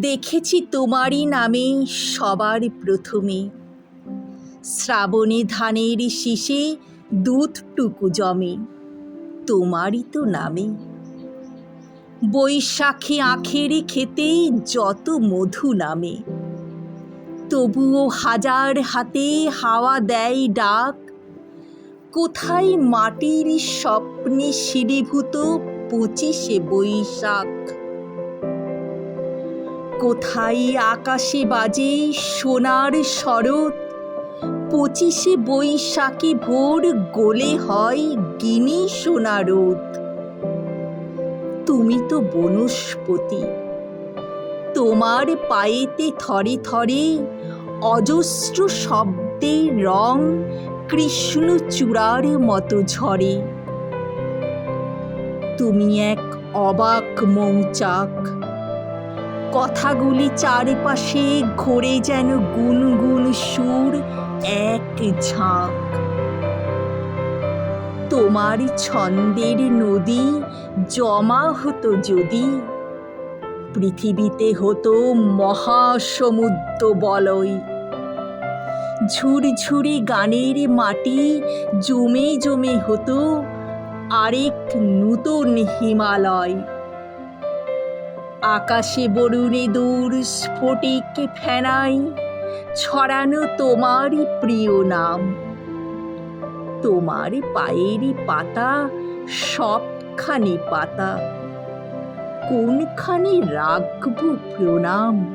দেখেছি তোমারই নামে সবার প্রথমে। শ্রাবণে ধানের শীষে দুধটুকু জমে, তোমারই তো নামে। বৈশাখী আখের খেতে যত মধু নামে, তবুও হাজার হাতে হাওয়া দেয় ডাক। কোথায় মাটির স্বপ্নে শিরীভূত পঁচিশে বৈশাখ? কোথায় আকাশে বাজে সোনার শরৎ? পঁচিশে বৈশাখী ভোর গোলে হয় গিনি সোনা রোদ। তুমি তো বনস্পতি। তোমার পায়েতে থরে থরে অজস্র শব্দের রং কৃষ্ণ চূড়ার মতো ঝরে। তুমি এক অবাক মৌচাক। কথাগুলি চারপাশে ঘোরে যেন গুনগুন সুর, এক ঝাঁক। তোমার ছন্দের নদী জমা হতো যদি, পৃথিবীতে হতো মহাসমুদ্র বলয়। ঝুরঝুরি গানের মাটি জমে জমে হতো আরেক নূতন হিমালয়। আকাশে বরুণে দূর স্ফটিক ফেনাই, ছড়ানো তোমারই প্রিয় নাম। তোমার পায়েরই পাতা সবখানি পাতা। কোনখানে রাখব প্রণাম?